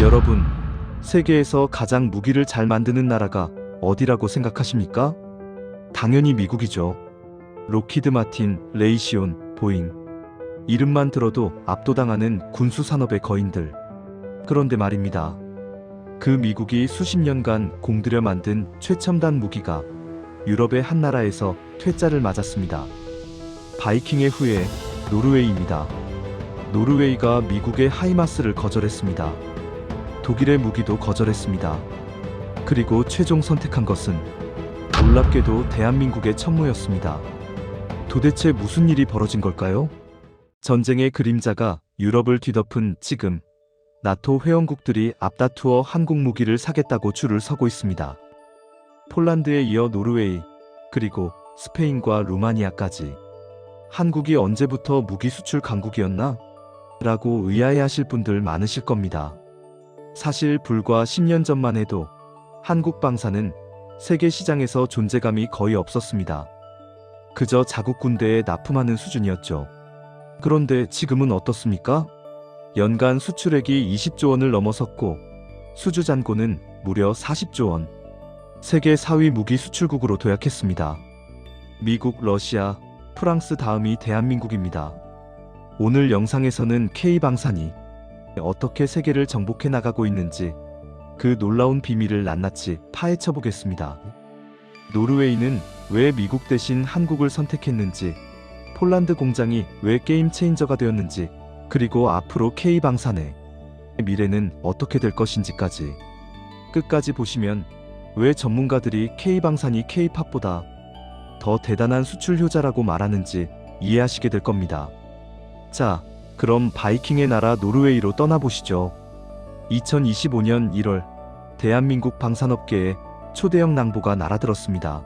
여러분, 세계에서 가장 무기를 잘 만드는 나라가 어디라고 생각하십니까? 당연히 미국이죠. 로키드 마틴, 레이시온, 보잉. 이름만 들어도 압도당하는 군수 산업의 거인들. 그런데 말입니다. 그 미국이 수십 년간 공들여 만든 최첨단 무기가 유럽의 한 나라에서 퇴짜를 맞았습니다. 바이킹의 후예 노르웨이입니다. 노르웨이가 미국의 하이마스를 거절했습니다. 독일의 무기도 거절했습니다. 그리고 최종 선택한 것은 놀랍게도 대한민국의 천무였습니다. 도대체 무슨 일이 벌어진 걸까요? 전쟁의 그림자가 유럽을 뒤덮은 지금 나토 회원국들이 앞다투어 한국 무기를 사겠다고 줄을 서고 있습니다. 폴란드에 이어 노르웨이, 그리고 스페인과 루마니아까지. 한국이 언제부터 무기 수출 강국이었나? 라고 의아해하실 분들 많으실 겁니다. 사실 불과 10년 전만 해도 한국 방사는 세계 시장에서 존재감이 거의 없었습니다. 그저 자국 군대에 납품하는 수준이었죠. 그런데 지금은 어떻습니까? 연간 수출액이 20조 원을 넘어섰고 수주 잔고는 무려 40조 원. 세계 4위 무기 수출국으로 도약했습니다. 미국, 러시아, 프랑스 다음이 대한민국입니다. 오늘 영상에서는 K방산이 어떻게 세계를 정복해 나가고 있는지 그 놀라운 비밀을 낱낱이 파헤쳐 보겠습니다. 노르웨이는 왜 미국 대신 한국을 선택했는지, 폴란드 공장이 왜 게임 체인저가 되었는지, 그리고 앞으로 K방산의 미래는 어떻게 될 것인지까지 끝까지 보시면 왜 전문가들이 K방산이 K팝보다 더 대단한 수출 효자라고 말하는지 이해하시게 될 겁니다. 자, 그럼 바이킹의 나라 노르웨이로 떠나보시죠. 2025년 1월, 대한민국 방산업계에 초대형 낭보가 날아들었습니다.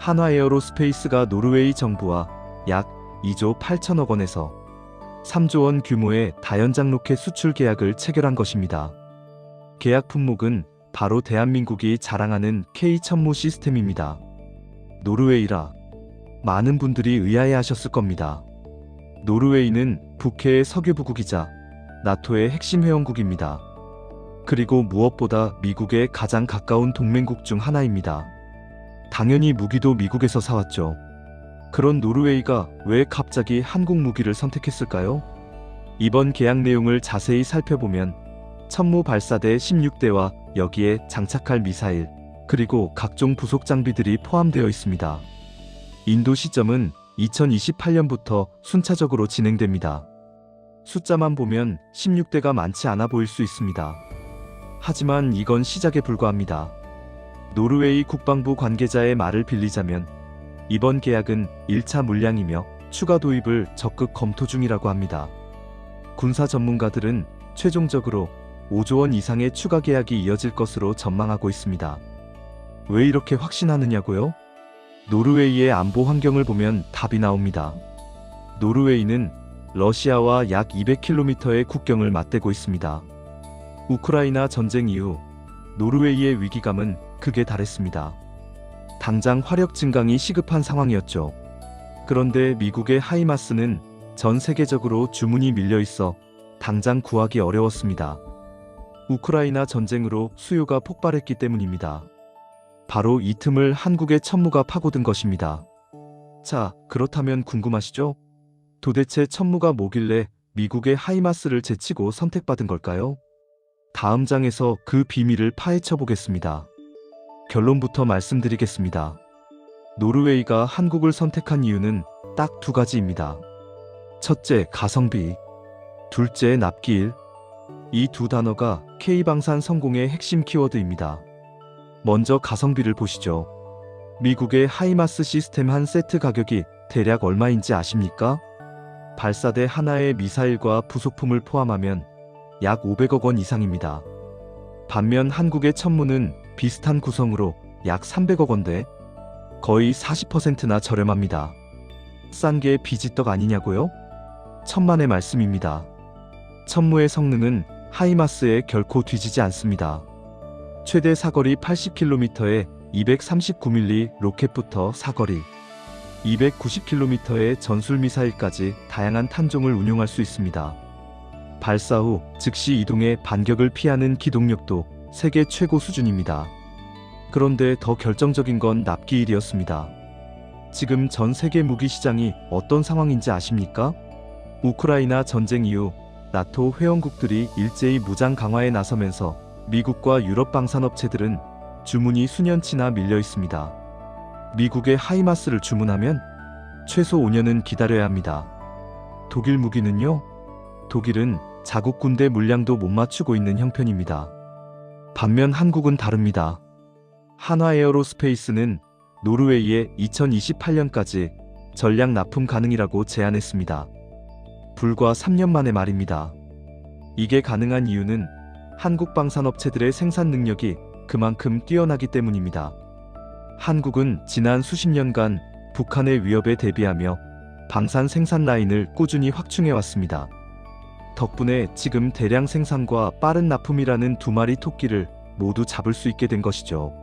한화에어로스페이스가 노르웨이 정부와 약 2조 8천억 원에서 3조 원 규모의 다연장 로켓 수출 계약을 체결한 것입니다. 계약 품목은 바로 대한민국이 자랑하는 K 천무 시스템입니다. 노르웨이라 많은 분들이 의아해 하셨을 겁니다. 노르웨이는 북해의 석유부국이자 나토의 핵심 회원국입니다. 그리고 무엇보다 미국의 가장 가까운 동맹국 중 하나입니다. 당연히 무기도 미국에서 사왔죠. 그런 노르웨이가 왜 갑자기 한국 무기를 선택했을까요? 이번 계약 내용을 자세히 살펴보면 천무 발사대 16대와 여기에 장착할 미사일, 그리고 각종 부속 장비들이 포함되어 있습니다. 인도 시점은 2028년부터 순차적으로 진행됩니다. 숫자만 보면 16대가 많지 않아 보일 수 있습니다. 하지만 이건 시작에 불과합니다. 노르웨이 국방부 관계자의 말을 빌리자면 이번 계약은 1차 물량이며 추가 도입을 적극 검토 중이라고 합니다. 군사 전문가들은 최종적으로 5조 원 이상의 추가 계약이 이어질 것으로 전망하고 있습니다. 왜 이렇게 확신하느냐고요? 노르웨이의 안보 환경을 보면 답이 나옵니다. 노르웨이는 러시아와 약 200km의 국경을 맞대고 있습니다. 우크라이나 전쟁 이후 노르웨이의 위기감은 극에 달했습니다. 당장 화력 증강이 시급한 상황이었죠. 그런데 미국의 하이마스는 전 세계적으로 주문이 밀려 있어 당장 구하기 어려웠습니다. 우크라이나 전쟁으로 수요가 폭발했기 때문입니다. 바로 이 틈을 한국의 천무가 파고든 것입니다. 자, 그렇다면 궁금하시죠? 도대체 천무가 뭐길래 미국의 하이마스를 제치고 선택받은 걸까요? 다음 장에서 그 비밀을 파헤쳐 보겠습니다. 결론부터 말씀드리겠습니다. 노르웨이가 한국을 선택한 이유는 딱 두 가지입니다. 첫째, 가성비. 둘째, 납기일. 이 두 단어가 K방산 성공의 핵심 키워드입니다. 먼저 가성비를 보시죠. 미국의 하이마스 시스템 한 세트 가격이 대략 얼마인지 아십니까? 발사대 하나의 미사일과 부속품을 포함하면 약 500억 원 이상입니다. 반면 한국의 천무는 비슷한 구성으로 약 300억 원대, 거의 40%나 저렴합니다. 싼 게 비지떡 아니냐고요? 천만의 말씀입니다. 천무의 성능은 하이마스에 결코 뒤지지 않습니다. 최대 사거리 80km의 239mm 로켓부터 사거리 290km의 전술 미사일까지 다양한 탄종을 운용할 수 있습니다. 발사 후 즉시 이동해 반격을 피하는 기동력도 세계 최고 수준입니다. 그런데 더 결정적인 건 납기일이었습니다. 지금 전 세계 무기 시장이 어떤 상황인지 아십니까? 우크라이나 전쟁 이후 나토 회원국들이 일제히 무장 강화에 나서면서 미국과 유럽 방산업체들은 주문이 수년치나 밀려 있습니다. 미국의 하이마스를 주문하면 최소 5년은 기다려야 합니다. 독일 무기는요? 독일은 자국 군대 물량도 못 맞추고 있는 형편입니다. 반면 한국은 다릅니다. 한화 에어로스페이스는 노르웨이에 2028년까지 전략 납품 가능이라고 제안했습니다. 불과 3년 만의 말입니다. 이게 가능한 이유는 한국 방산업체들의 생산 능력이 그만큼 뛰어나기 때문입니다. 한국은 지난 수십 년간 북한의 위협에 대비하며 방산 생산 라인을 꾸준히 확충해 왔습니다. 덕분에 지금 대량 생산과 빠른 납품이라는 두 마리 토끼를 모두 잡을 수 있게 된 것이죠.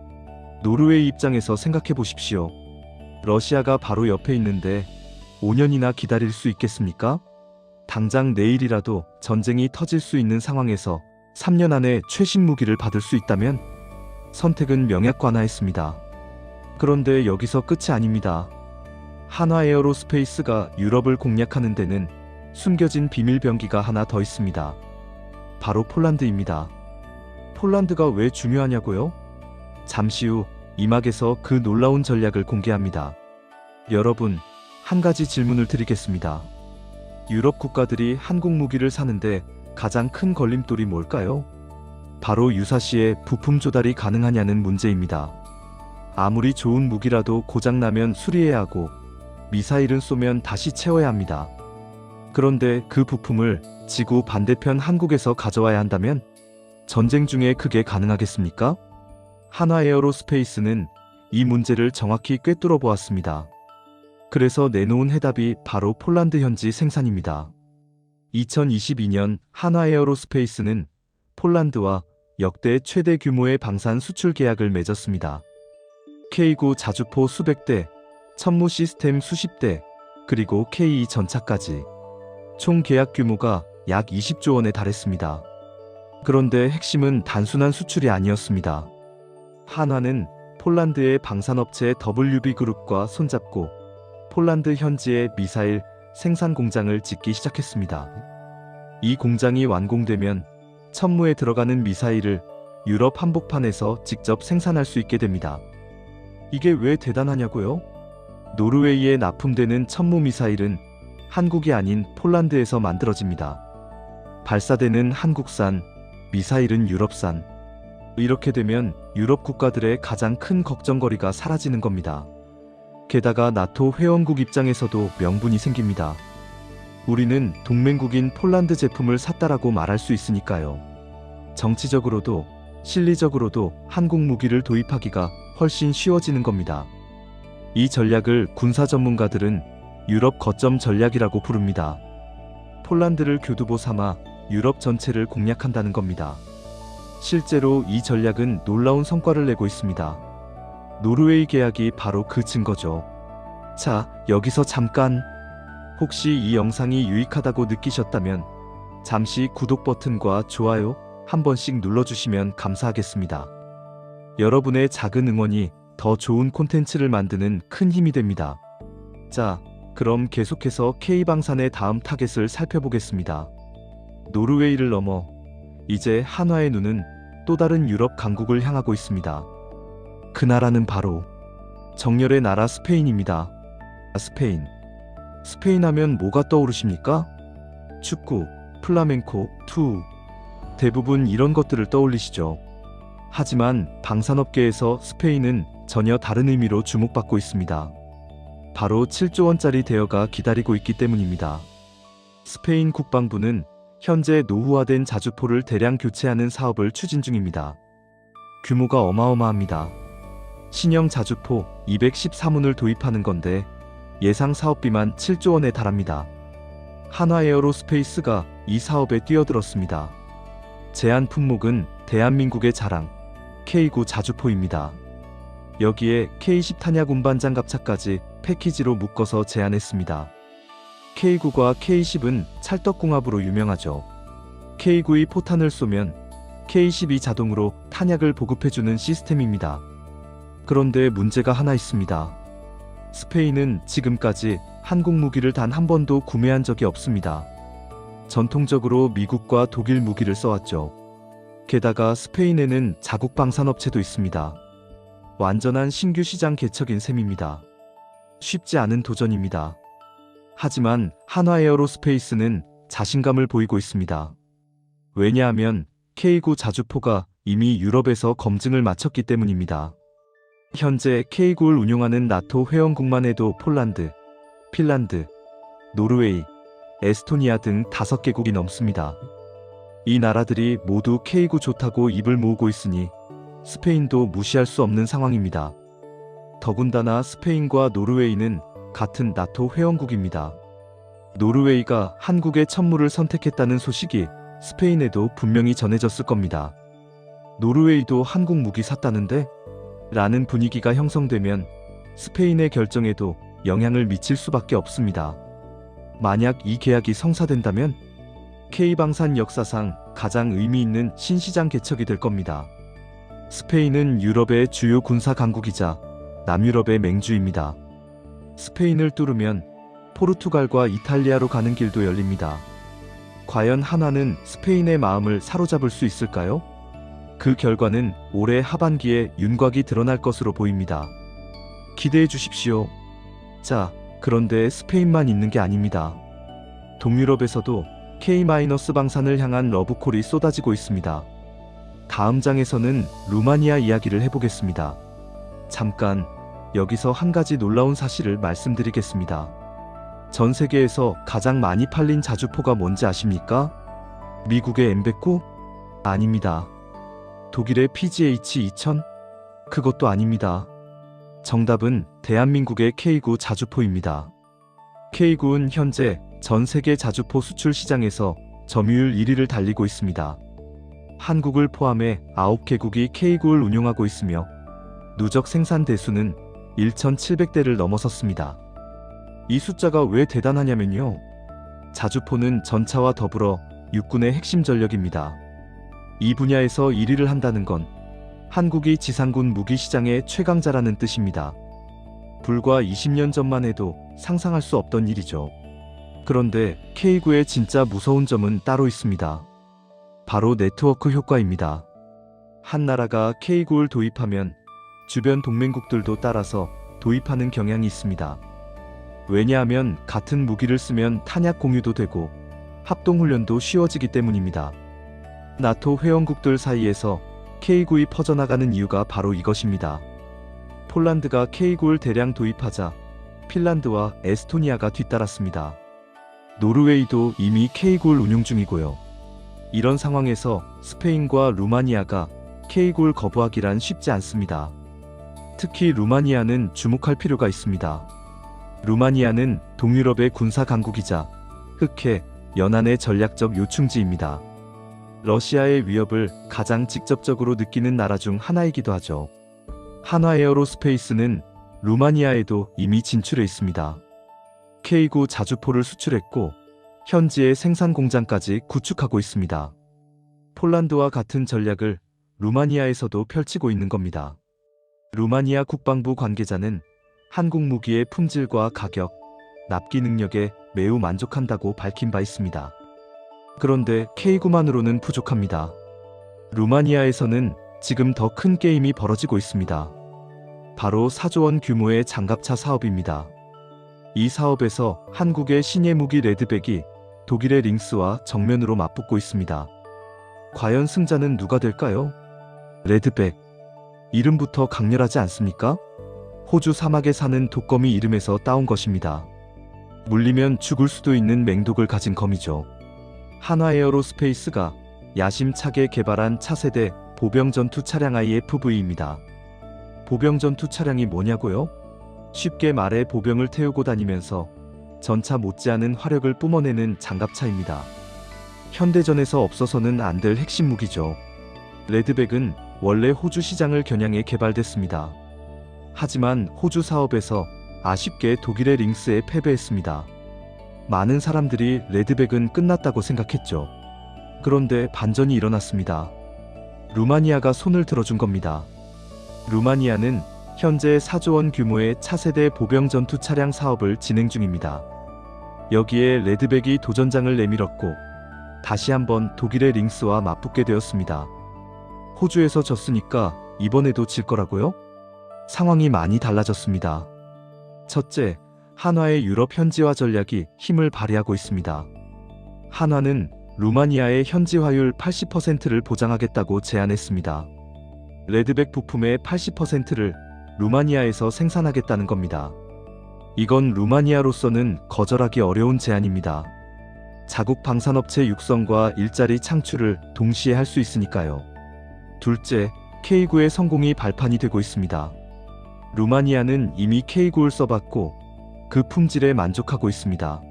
노르웨이 입장에서 생각해 보십시오. 러시아가 바로 옆에 있는데 5년이나 기다릴 수 있겠습니까? 당장 내일이라도 전쟁이 터질 수 있는 상황에서 3년 안에 최신 무기를 받을 수 있다면 선택은 명약관화했습니다. 그런데 여기서 끝이 아닙니다. 한화 에어로스페이스가 유럽을 공략하는 데는 숨겨진 비밀 병기가 하나 더 있습니다. 바로 폴란드입니다. 폴란드가 왜 중요하냐고요? 잠시 후 이막에서 그 놀라운 전략을 공개합니다. 여러분, 한 가지 질문을 드리겠습니다. 유럽 국가들이 한국 무기를 사는데 가장 큰 걸림돌이 뭘까요? 바로 유사시에 부품 조달이 가능하냐는 문제입니다. 아무리 좋은 무기라도 고장나면 수리해야 하고 미사일은 쏘면 다시 채워야 합니다. 그런데 그 부품을 지구 반대편 한국에서 가져와야 한다면 전쟁 중에 그게 가능하겠습니까? 한화 에어로스페이스는 이 문제를 정확히 꿰뚫어 보았습니다. 그래서 내놓은 해답이 바로 폴란드 현지 생산입니다. 2022년 한화 에어로스페이스는 폴란드와 역대 최대 규모의 방산 수출 계약을 맺었습니다. K9 자주포 수백 대, 천무 시스템 수십 대, 그리고 K2 전차까지 총 계약 규모가 약 20조 원에 달했습니다. 그런데 핵심은 단순한 수출이 아니었습니다. 한화는 폴란드의 방산업체 WB그룹과 손잡고 폴란드 현지의 미사일 생산 공장을 짓기 시작했습니다. 이 공장이 완공되면 천무에 들어가는 미사일을 유럽 한복판에서 직접 생산할 수 있게 됩니다. 이게 왜 대단하냐고요? 노르웨이에 납품되는 천무 미사일은 한국이 아닌 폴란드에서 만들어집니다. 발사되는 한국산, 미사일은 유럽산. 이렇게 되면 유럽 국가들의 가장 큰 걱정거리가 사라지는 겁니다. 게다가 나토 회원국 입장에서도 명분이 생깁니다. 우리는 동맹국인 폴란드 제품을 샀다라고 말할 수 있으니까요. 정치적으로도 실리적으로도 한국 무기를 도입하기가 훨씬 쉬워지는 겁니다. 이 전략을 군사 전문가들은 유럽 거점 전략이라고 부릅니다. 폴란드를 교두보 삼아 유럽 전체를 공략한다는 겁니다. 실제로 이 전략은 놀라운 성과를 내고 있습니다. 노르웨이 계약이 바로 그 증거죠. 자, 여기서 잠깐. 혹시 이 영상이 유익하다고 느끼셨다면 잠시 구독 버튼과 좋아요 한 번씩 눌러주시면 감사하겠습니다. 여러분의 작은 응원이 더 좋은 콘텐츠를 만드는 큰 힘이 됩니다. 자, 그럼 계속해서 K방산의 다음 타겟을 살펴보겠습니다. 노르웨이를 넘어 이제 한화의 눈은 또 다른 유럽 강국을 향하고 있습니다. 그 나라는 바로 정열의 나라 스페인입니다. 스페인. 스페인 하면 뭐가 떠오르십니까? 축구, 플라멩코, 투. 대부분 이런 것들을 떠올리시죠. 하지만 방산업계에서 스페인은 전혀 다른 의미로 주목받고 있습니다. 바로 7조 원짜리 대여가 기다리고 있기 때문입니다. 스페인 국방부는 현재 노후화된 자주포를 대량 교체하는 사업을 추진 중입니다. 규모가 어마어마합니다. 신형 자주포 213문을 도입하는 건데 예상 사업비만 7조 원에 달합니다. 한화 에어로스페이스가 이 사업에 뛰어들었습니다. 제한 품목은 대한민국의 자랑 K9 자주포입니다. 여기에 K10 탄약 운반 장 갑차까지 패키지로 묶어서 제안했습니다. K9과 K10은 찰떡궁합으로 유명하죠. K9의 포탄을 쏘면 K12 자동으로 탄약을 보급해주는 시스템입니다. 그런데 문제가 하나 있습니다. 스페인은 지금까지 한국 무기를 단 한 번도 구매한 적이 없습니다. 전통적으로 미국과 독일 무기를 써왔죠. 게다가 스페인에는 자국 방산업체도 있습니다. 완전한 신규 시장 개척인 셈입니다. 쉽지 않은 도전입니다. 하지만 한화 에어로스페이스는 자신감을 보이고 있습니다. 왜냐하면 K9 자주포가 이미 유럽에서 검증을 마쳤기 때문입니다. 현재 K9를 운용하는 나토 회원국만 해도 폴란드, 핀란드, 노르웨이, 에스토니아 등 다섯 개국이 넘습니다. 이 나라들이 모두 K9 좋다고 입을 모으고 있으니 스페인도 무시할 수 없는 상황입니다. 더군다나 스페인과 노르웨이는 같은 나토 회원국입니다. 노르웨이가 한국의 천무를 선택했다는 소식이 스페인에도 분명히 전해졌을 겁니다. 노르웨이도 한국 무기 샀다는데? 라는 분위기가 형성되면 스페인의 결정에도 영향을 미칠 수밖에 없습니다. 만약 이 계약이 성사된다면 K방산 역사상 가장 의미 있는 신시장 개척이 될 겁니다. 스페인은 유럽의 주요 군사 강국이자 남유럽의 맹주입니다. 스페인을 뚫으면 포르투갈과 이탈리아로 가는 길도 열립니다. 과연 한화는 스페인의 마음을 사로잡을 수 있을까요? 그 결과는 올해 하반기에 윤곽이 드러날 것으로 보입니다. 기대해 주십시오. 자, 그런데 스페인만 있는 게 아닙니다. 동유럽에서도 K-방산을 향한 러브콜이 쏟아지고 있습니다. 다음 장에서는 루마니아 이야기를 해보겠습니다. 잠깐, 여기서 한 가지 놀라운 사실을 말씀드리겠습니다. 전 세계에서 가장 많이 팔린 자주포가 뭔지 아십니까? 미국의 M109? 아닙니다. 독일의 PGH-2000? 그것도 아닙니다. 정답은 대한민국의 K9 자주포입니다. K9는 현재 전 세계 자주포 수출 시장에서 점유율 1위를 달리고 있습니다. 한국을 포함해 9개국이 K9를 운용하고 있으며 누적 생산 대수는 1,700대를 넘어섰습니다. 이 숫자가 왜 대단하냐면요. 자주포는 전차와 더불어 육군의 핵심 전력입니다. 이 분야에서 1위를 한다는 건 한국이 지상군 무기 시장의 최강자라는 뜻입니다. 불과 20년 전만 해도 상상할 수 없던 일이죠. 그런데 K9의 진짜 무서운 점은 따로 있습니다. 바로 네트워크 효과입니다. 한 나라가 K9를 도입하면 주변 동맹국들도 따라서 도입하는 경향이 있습니다. 왜냐하면 같은 무기를 쓰면 탄약 공유도 되고 합동훈련도 쉬워지기 때문입니다. 나토 회원국들 사이에서 K9이 퍼져나가는 이유가 바로 이것입니다. 폴란드가 K9를 대량 도입하자 핀란드와 에스토니아가 뒤따랐습니다. 노르웨이도 이미 K9를 운용 중이고요. 이런 상황에서 스페인과 루마니아가 K9를 거부하기란 쉽지 않습니다. 특히 루마니아는 주목할 필요가 있습니다. 루마니아는 동유럽의 군사 강국이자 흑해, 연안의 전략적 요충지입니다. 러시아의 위협을 가장 직접적으로 느끼는 나라 중 하나이기도 하죠. 한화 에어로스페이스는 루마니아에도 이미 진출해 있습니다. K9 자주포를 수출했고 현지의 생산 공장까지 구축하고 있습니다. 폴란드와 같은 전략을 루마니아에서도 펼치고 있는 겁니다. 루마니아 국방부 관계자는 한국 무기의 품질과 가격, 납기 능력에 매우 만족한다고 밝힌 바 있습니다. 그런데 K9만으로는 부족합니다. 루마니아에서는 지금 더 큰 게임이 벌어지고 있습니다. 바로 4조 원 규모의 장갑차 사업입니다. 이 사업에서 한국의 신예 무기 레드백이 독일의 링스와 정면으로 맞붙고 있습니다. 과연 승자는 누가 될까요? 레드백. 이름부터 강렬하지 않습니까? 호주 사막에 사는 독거미 이름에서 따온 것입니다. 물리면 죽을 수도 있는 맹독을 가진 거미죠. 한화에어로스페이스가 야심차게 개발한 차세대 보병 전투 차량 IFV입니다. 보병 전투 차량이 뭐냐고요? 쉽게 말해 보병을 태우고 다니면서 전차 못지않은 화력을 뿜어내는 장갑차입니다. 현대전에서 없어서는 안 될 핵심 무기죠. 레드백은 원래 호주 시장을 겨냥해 개발됐습니다. 하지만 호주 사업에서 아쉽게 독일의 링스에 패배했습니다. 많은 사람들이 레드백은 끝났다고 생각했죠. 그런데 반전이 일어났습니다. 루마니아가 손을 들어준 겁니다. 루마니아는 현재 4조 원 규모의 차세대 보병 전투 차량 사업을 진행 중입니다. 여기에 레드백이 도전장을 내밀었고 다시 한번 독일의 링스와 맞붙게 되었습니다. 호주에서 졌으니까 이번에도 질 거라고요? 상황이 많이 달라졌습니다. 첫째, 한화의 유럽 현지화 전략이 힘을 발휘하고 있습니다. 한화는 루마니아의 현지화율 80%를 보장하겠다고 제안했습니다. 레드백 부품의 80%를 루마니아에서 생산하겠다는 겁니다. 이건 루마니아로서는 거절하기 어려운 제안입니다. 자국 방산업체 육성과 일자리 창출을 동시에 할 수 있으니까요. 둘째, K9의 성공이 발판이 되고 있습니다. 루마니아는 이미 K9를 써봤고 그 품질에 만족하고 있습니다.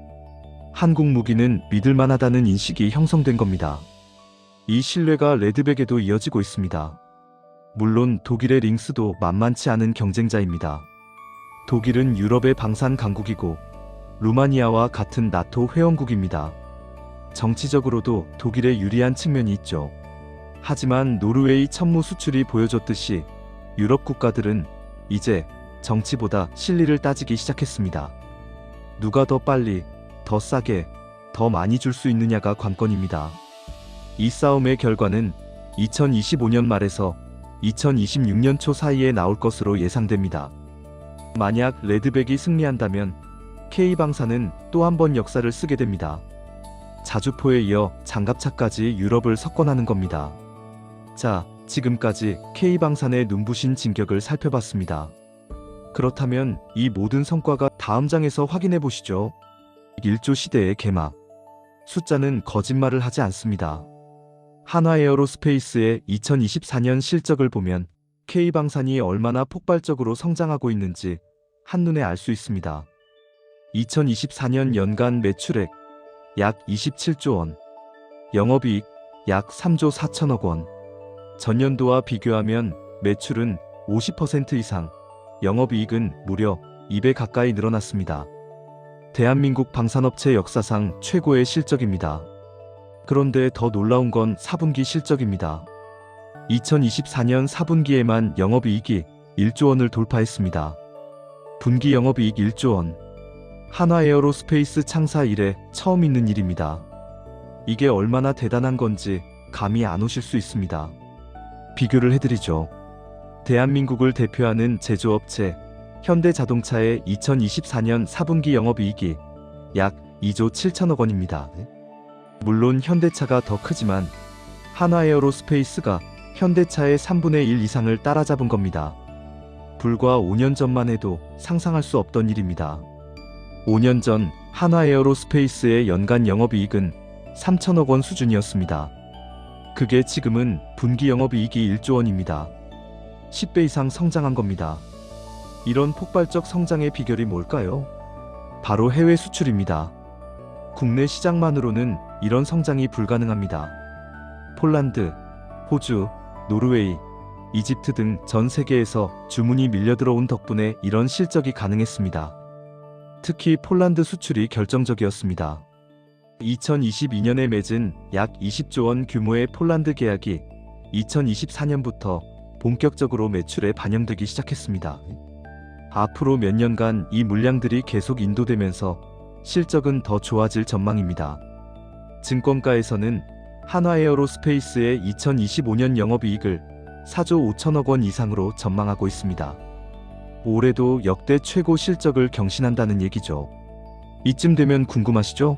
한국 무기는 믿을만하다는 인식이 형성된 겁니다. 이 신뢰가 레드백에도 이어지고 있습니다. 물론 독일의 링스도 만만치 않은 경쟁자입니다. 독일은 유럽의 방산 강국이고 루마니아와 같은 나토 회원국입니다. 정치적으로도 독일에 유리한 측면이 있죠. 하지만 노르웨이 천무 수출이 보여줬듯이 유럽 국가들은 이제 정치보다 실리를 따지기 시작했습니다. 누가 더 빨리, 더 싸게, 더 많이 줄 수 있느냐가 관건입니다. 이 싸움의 결과는 2025년 말에서 2026년 초 사이에 나올 것으로 예상됩니다. 만약 레드백이 승리한다면 K방사는 또 한 번 역사를 쓰게 됩니다. 자주포에 이어 장갑차까지 유럽을 석권하는 겁니다. 자, 지금까지 K방산의 눈부신 진격을 살펴봤습니다. 그렇다면 이 모든 성과가 다음 장에서 확인해 보시죠. 1조 시대의 개막. 숫자는 거짓말을 하지 않습니다. 한화에어로스페이스의 2024년 실적을 보면 K방산이 얼마나 폭발적으로 성장하고 있는지 한눈에 알 수 있습니다. 2024년 연간 매출액 약 27조 원, 영업이익 약 3조 4천억 원. 전년도와 비교하면 매출은 50% 이상, 영업이익은 무려 2배 가까이 늘어났습니다. 대한민국 방산업체 역사상 최고의 실적입니다. 그런데 더 놀라운 건 4분기 실적입니다. 2024년 4분기에만 영업이익이 1조 원을 돌파했습니다. 분기 영업이익 1조 원. 한화 에어로스페이스 창사 이래 처음 있는 일입니다. 이게 얼마나 대단한 건지 감이 안 오실 수 있습니다. 비교를 해드리죠. 대한민국을 대표하는 제조업체 현대자동차의 2024년 4분기 영업이익이 약 2조 7천억 원입니다. 물론 현대차가 더 크지만 한화에어로스페이스가 현대차의 3분의 1 이상을 따라잡은 겁니다. 불과 5년 전만 해도 상상할 수 없던 일입니다. 5년 전 한화에어로스페이스의 연간 영업이익은 3천억 원 수준이었습니다. 그게 지금은 분기 영업이익이 1조 원입니다. 10배 이상 성장한 겁니다. 이런 폭발적 성장의 비결이 뭘까요? 바로 해외 수출입니다. 국내 시장만으로는 이런 성장이 불가능합니다. 폴란드, 호주, 노르웨이, 이집트 등 전 세계에서 주문이 밀려들어온 덕분에 이런 실적이 가능했습니다. 특히 폴란드 수출이 결정적이었습니다. 2022년에 맺은 약 20조 원 규모의 폴란드 계약이 2024년부터 본격적으로 매출에 반영되기 시작했습니다. 앞으로 몇 년간 이 물량들이 계속 인도되면서 실적은 더 좋아질 전망입니다. 증권가에서는 한화에어로스페이스의 2025년 영업이익을 4조 5천억 원 이상으로 전망하고 있습니다. 올해도 역대 최고 실적을 경신한다는 얘기죠. 이쯤 되면 궁금하시죠?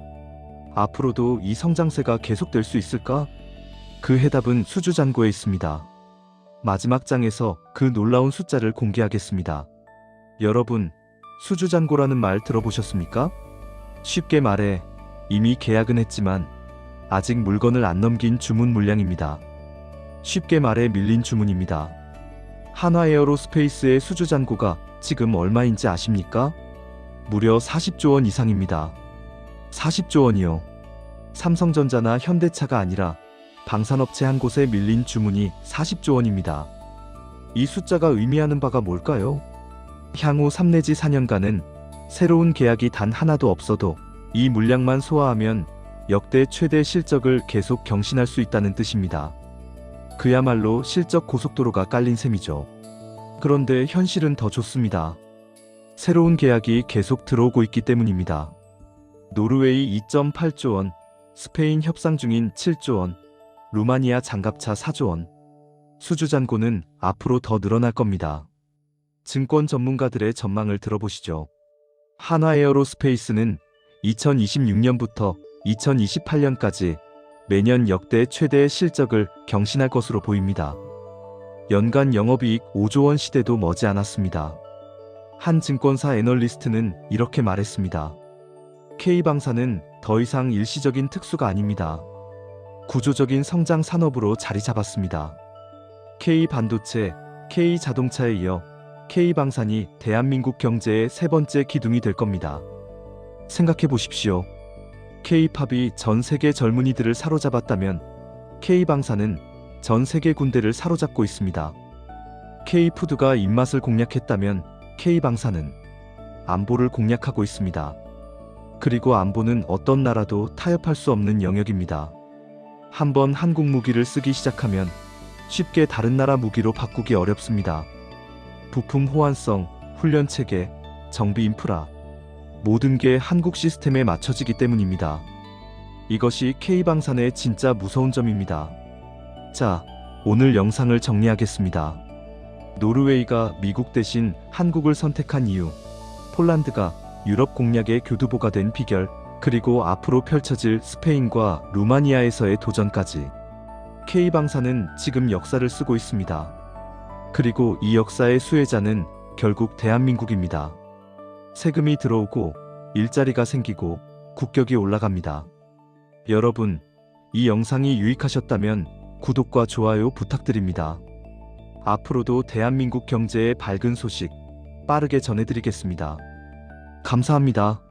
앞으로도 이 성장세가 계속될 수 있을까? 그 해답은 수주잔고에 있습니다. 마지막 장에서 그 놀라운 숫자를 공개하겠습니다. 여러분, 수주잔고라는 말 들어보셨습니까? 쉽게 말해 이미 계약은 했지만 아직 물건을 안 넘긴 주문 물량입니다. 쉽게 말해 밀린 주문입니다. 한화에어로스페이스의 수주잔고가 지금 얼마인지 아십니까? 무려 40조 원 이상입니다. 40조 원이요. 삼성전자나 현대차가 아니라 방산업체 한 곳에 밀린 주문이 40조 원입니다. 이 숫자가 의미하는 바가 뭘까요? 향후 3 내지 4년간은 새로운 계약이 단 하나도 없어도 이 물량만 소화하면 역대 최대 실적을 계속 경신할 수 있다는 뜻입니다. 그야말로 실적 고속도로가 깔린 셈이죠. 그런데 현실은 더 좋습니다. 새로운 계약이 계속 들어오고 있기 때문입니다. 노르웨이 2.8조 원, 스페인 협상 중인 7조 원, 루마니아 장갑차 4조 원. 수주 잔고는 앞으로 더 늘어날 겁니다. 증권 전문가들의 전망을 들어보시죠. 한화 에어로스페이스는 2026년부터 2028년까지 매년 역대 최대의 실적을 경신할 것으로 보입니다. 연간 영업이익 5조 원 시대도 머지않았습니다. 한 증권사 애널리스트는 이렇게 말했습니다. K방사는 더 이상 일시적인 특수가 아닙니다. 구조적인 성장 산업으로 자리 잡았습니다. K반도체, K자동차에 이어 K방산이 대한민국 경제의 세 번째 기둥이 될 겁니다. 생각해 보십시오. K팝이 전 세계 젊은이들을 사로잡았다면 K방사는 전 세계 군대를 사로잡고 있습니다. K푸드가 입맛을 공략했다면 K방사는 안보를 공략하고 있습니다. 그리고 안보는 어떤 나라도 타협할 수 없는 영역입니다. 한번 한국 무기를 쓰기 시작하면 쉽게 다른 나라 무기로 바꾸기 어렵습니다. 부품 호환성, 훈련 체계, 정비 인프라, 모든 게 한국 시스템에 맞춰지기 때문입니다. 이것이 K방산의 진짜 무서운 점입니다. 자, 오늘 영상을 정리하겠습니다. 노르웨이가 미국 대신 한국을 선택한 이유, 폴란드가 유럽 공략의 교두보가 된 비결, 그리고 앞으로 펼쳐질 스페인과 루마니아에서의 도전까지. K방사는 지금 역사를 쓰고 있습니다. 그리고 이 역사의 수혜자는 결국 대한민국입니다. 세금이 들어오고 일자리가 생기고 국격이 올라갑니다. 여러분, 이 영상이 유익하셨다면 구독과 좋아요 부탁드립니다. 앞으로도 대한민국 경제의 밝은 소식 빠르게 전해드리겠습니다. 감사합니다.